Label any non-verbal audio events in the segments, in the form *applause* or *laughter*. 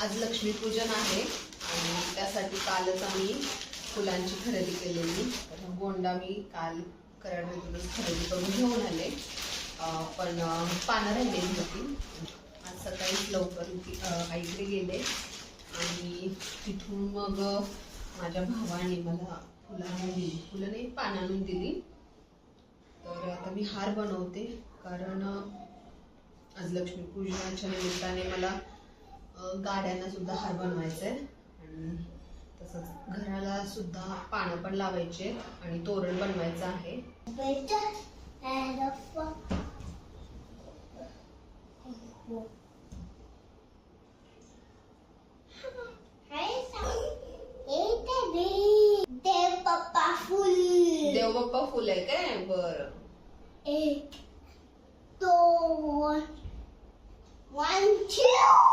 आज लक्ष्मीपूजन आहे आणि त्यासाठी कालच आम्ही फुलांची खरेदी केलेली. तर गोंडा मी काल कराडमधूनच खरेदी करून घेऊन आले. पण पानं राहिलेली होती. आज सकाळीच लवकर उठी- आईकडे गेले. आणि तिथून मग माझ्या भावाने मला फुलं आणून दिली फुलं नाही पानं आणून दिली. तर आता मी हार बनवते कारण आज लक्ष्मीपूजनाच्या निमित्ताने मला गाड्यांना सुद्धा हार बनवायचा आहे आणि तसंच घराला सुद्धा पानं पण लावायचे आणि तोरण बनवायचं आहे. देव पप्पा फुल देव बाप्पा फुल आहे काय? बर. एक दोन वन टू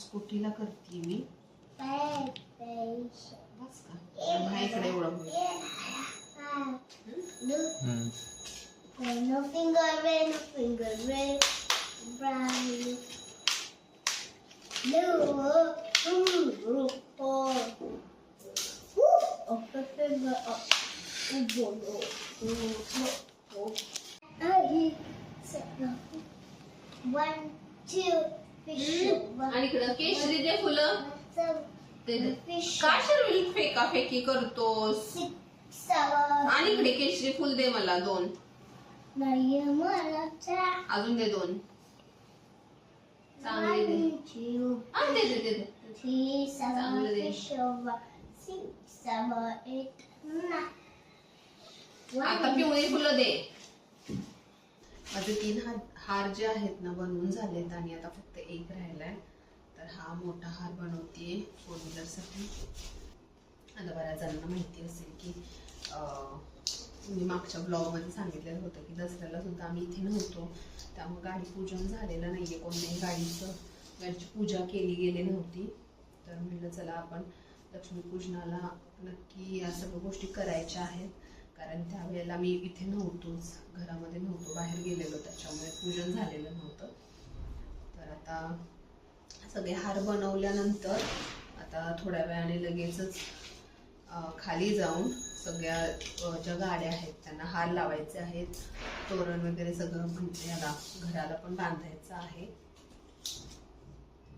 स्कूटीला करते मी Baby. बस का माझ्याकडे एवढं होईल. No, no finger red, no finger red, brown. Blue, ooh, oh. Up the finger, up. Ooh, oh, oh, oh, आणि इकडं केशरी दे फुलं. ते का शर्विल फेका फेकी करतोस? आणि इकडे केशरी फुल दे मला दोन. मला अजून दे दोन. चांगले दे दे. दे दे दे चांगलं दे. आता पिवळी फुलं दे. माझे तीन हार हार जे आहेत ना बनवून झालेत आणि आता फक्त एक राहिलाय. तर हा मोठा हार बनवतीये फोर व्हीलरसाठी आता बऱ्याच जणांना माहिती असेल की मी मागच्या ब्लॉगमध्ये सांगितलेलं होतं की दसऱ्याला सुद्धा आम्ही इथे नव्हतो. त्यामुळे गाडी पूजन झालेलं नाहीये. कोणत्याही गाडीचं. गाडीची पूजा केली गेली नव्हती. तर म्हणलं चला आपण लक्ष्मीपूजनाला नक्की या सगळ्या गोष्टी करायच्या आहेत. कारण त्यावेळेला मी इथे नव्हतोच घरामध्ये नव्हतो बाहेर गेलेलो त्याच्यामुळे पूजन झालेलं नव्हतं. तर आता सगळे हार बनवल्यानंतर आता थोड्या वेळाने लगेचच खाली जाऊन सगळ्या ज्या गाड्या आहेत त्यांना हार लावायचे आहेत. तोरण वगैरे सगळं म्हणजे याला घराला पण बांधायचं आहे.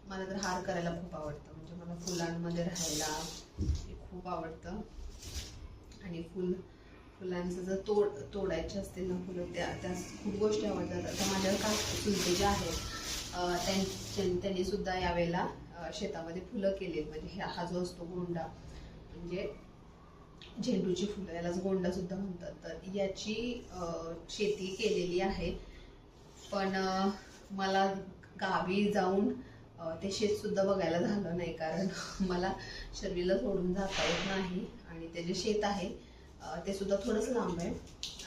मला तर हार करायला खूप आवडतं म्हणजे मला फुलांमध्ये राहायला हे खूप आवडतं. आणि फुल फुलांचं जर तोड तोडायचे असतील ना फुलं त्या त्या खूप गोष्टी आवडतात. आता माझ्या का चुलते ज्या आहेत त्यां- त्यां- त्यांनी सुद्धा यावेळेला शेतामध्ये फुलं केली म्हणजे हा जो असतो गोंडा म्हणजे झेंडूची फुलं यालाच गोंडा सुद्धा म्हणतात. तर याची शेती केलेली आहे. पण मला गावी जाऊन ते शेत सुद्धा बघायला झालं नाही. कारण *laughs* मला शर्वीला सोडून जाता येत नाही. आणि ते जे शेत आहे ते सुद्धा थोडंच लांब आहे.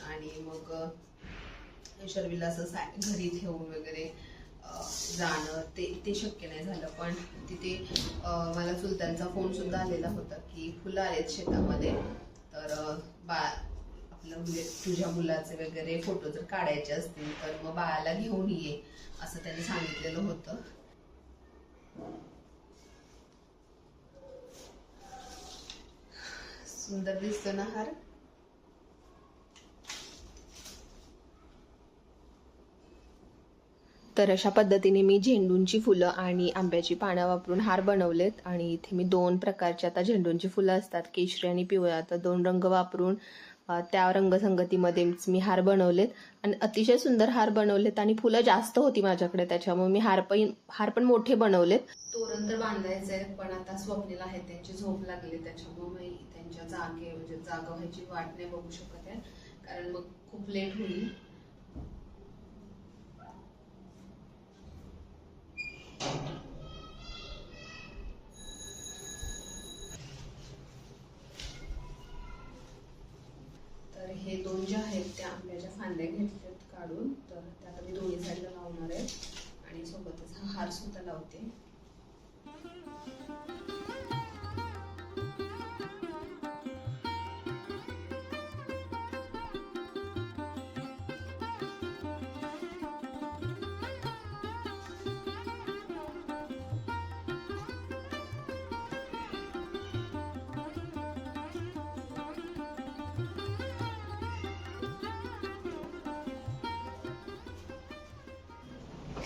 आणि मग शर्वीला असं सा घरी ठेवून वगैरे जाणं ते ते शक्य नाही झालं. पण तिथे मला चुलत्यांचा फोन सुद्धा आलेला होता की फुलं आलेत शेतामध्ये. तर बा आपलं म्हणजे तुझ्या मुलाचे वगैरे फोटो जर काढायचे असतील तर मग बाळाला घेऊन ये असं त्यांनी सांगितलेलं होतं. सुंदर दिसतो ना हार? तर अशा पद्धतीने मी झेंडूंची फुलं आणि आंब्याची पानं वापरून हार बनवलेत. आणि इथे मी दोन प्रकारची आता झेंडूंची फुलं असतात केशरी आणि पिवळ्या. तर दोन रंग वापरून त्या रंगसंगतीमध्येच मी हार बनवलेत. आणि अतिशय सुंदर हार बनवलेत आणि फुलं जास्त होती माझ्याकडे त्याच्यामुळे मी हार पण हार पण मोठे बनवलेत. तोरण तर बांधायचं आहे पण आता स्वप्नील आहे त्यांची झोप लागली त्याच्यामुळे त्यांच्या जागे म्हणजे जागा व्हायची वाट नाही बघू शकत आहे. कारण मग खूप लेट होईल. हार सुद्धा लावते.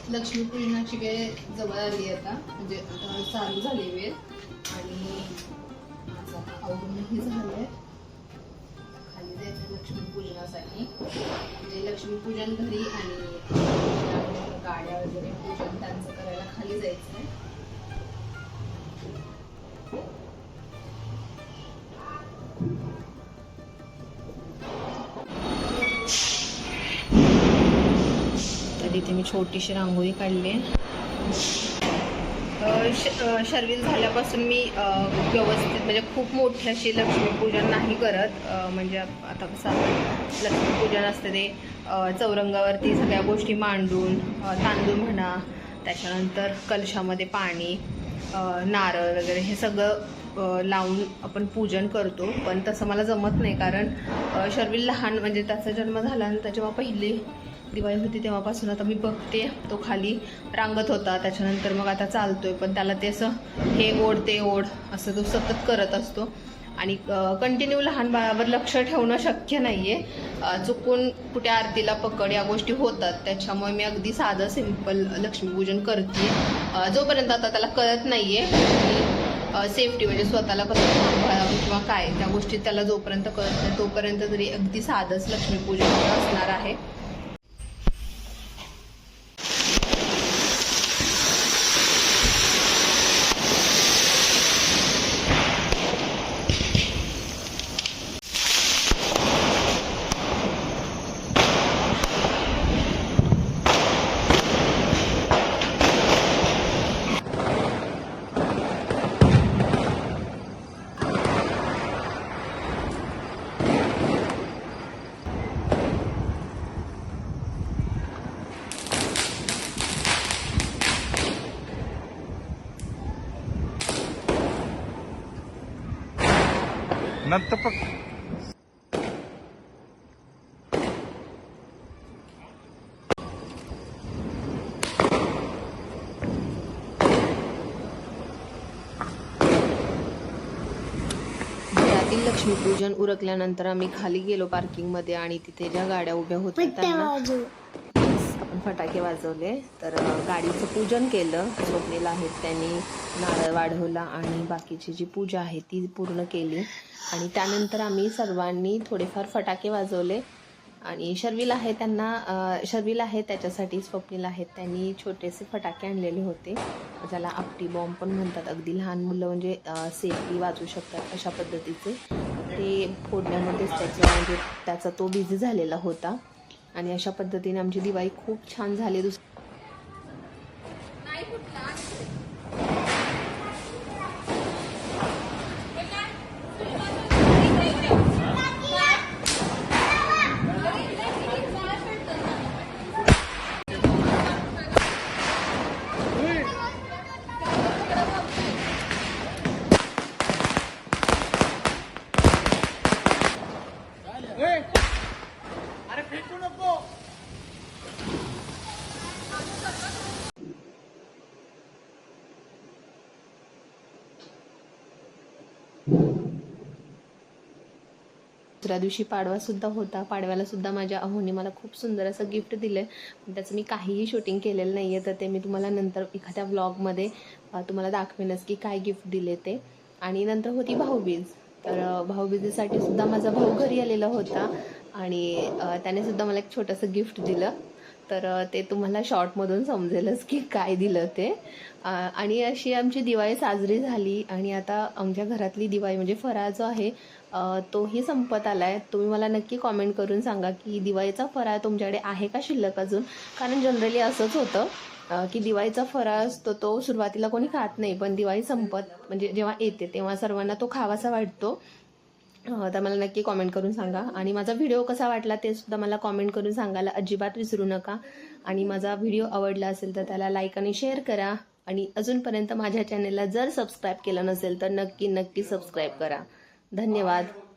लक्ष्मीपूजनाची वेळ जवळ आली आता. म्हणजे आता चालू झाली वेळ. आणि माझं आता झालं आहे खाली जायचं लक्ष्मीपूजनासाठी. म्हणजे लक्ष्मीपूजन घरी आणि गाड्या वगैरे पूजन त्यांचं करायला खाली जायचं आहे इथे मी छोटीशी रांगोळी काढली आहे. श- शर्विल झाल्यापासून मी व्यवस्थित म्हणजे खूप मोठी अशी लक्ष्मीपूजन नाही करत. म्हणजे आता कसं लक्ष्मीपूजन असते ते चौरंगावरती सगळ्या गोष्टी मांडून तांदूळ म्हणा त्याच्यानंतर कलशामध्ये पाणी नारळ वगैरे हे सगळं लावून आपण पूजन करतो. पण तसं मला जमत नाही कारण अ, शर्विल लहान म्हणजे त्याचा जन्म झाला आणि त्याच्या पहिली दिवाळी होती तेव्हापासून आता मी बघते तो खाली रांगत होता त्याच्यानंतर मग आता चालतोय पण त्याला ते असं हे ओढ ते ओढ असं तो सतत करत असतो. आणि कंटिन्यू लहान बाळावर लक्ष ठेवणं शक्य नाही आहे चुकून कुठे आरतीला पकड या गोष्टी होतात त्याच्यामुळे मी अगदी साधं सिंपल लक्ष्मीपूजन करते. जोपर्यंत आता त्याला कळत नाही आहे सेफ्टी म्हणजे स्वतःला कसं सांभाळावं किंवा काय त्या गोष्टी त्याला जोपर्यंत कळत नाही तोपर्यंत तरी अगदी साधंच लक्ष्मीपूजन असणार आहे. नंतर पक घरातील लक्ष्मीपूजन उरकल्यानंतर आम्ही खाली गेलो पार्किंगमध्ये आणि तिथे ज्या गाड्या उभ्या होत्या त्यांना आपण फटाके वाजवले. तर गाडीचं पूजन केलं. स्वप्नील आहेत त्यांनी. नारळ वाढवला आणि बाकीची जी पूजा आहे ती पूर्ण केली. आणि त्यानंतर आम्ही सर्वांनी थोडेफार फटाके वाजवले. आणि शर्विल आहे त्यांना शर्विल आहे त्याच्यासाठी स्वप्नील आहेत त्यांनी छोटेसे फटाके आणलेले होते. ज्याला आपटी बॉम्ब पण म्हणतात. अगदी लहान मुलं म्हणजे सेफली वाजू शकतात अशा पद्धतीचे. ते फोडण्यामध्येच त्याचा म्हणजे त्याचा तो बिझी झालेला होता. आणि अशा पद्धतीने आमची दिवाळी खूप छान झाली. दुस दुसऱ्या दिवशी पाडवासुद्धा होता. पाडव्यालासुद्धा माझ्या अहोनी मला खूप सुंदर असं गिफ्ट दिलं. आहे त्याचं मी काहीही शूटिंग केलेलं नाही आहे तर ते मी तुम्हाला नंतर एखाद्या व्लॉगमध्ये तुम्हाला दाखवेनच की काय गिफ्ट दिले ते. आणि नंतर होती भाऊबीज. तर भाऊबीजेसाठी सुद्धा माझा भाऊ घरी आलेला होता. आणि त्याने सुद्धा मला एक छोटंसं गिफ्ट दिलं. तर ते तुम्हाला शॉर्टमधून समजेलच की काय दिलं ते. आणि अशी आमची दिवाळी साजरी झाली. आणि आता आमच्या घरातली दिवाळी म्हणजे फराळ जो आहे तोही संपत आला आहे तुम्ही मला नक्की कॉमेंट करून सांगा की दिवाळीचा फराळ तुमच्याकडे आहे का शिल्लक अजून? कारण जनरली असंच होतं की दिवाळीचा फराळ असतो तो सुरुवातीला कोणी खात नाही पण दिवाळी संपत म्हणजे जेव्हा येते तेव्हा सर्वांना तो खावासा वाटतो. तर मला नक्की कॉमेंट करून सांगा. आणि माझा व्हिडिओ कसा वाटला ते सुद्धा मला कॉमेंट करून सांगायला अजिबात विसरू नका. आणि माझा व्हिडिओ आवडला असेल तर त्याला लाईक आणि शेअर करा. आणि अजूनपर्यंत माझ्या चॅनेलला जर सबस्क्राईब केलं नसेल तर नक्की नक्की सबस्क्राईब करा. धन्यवाद.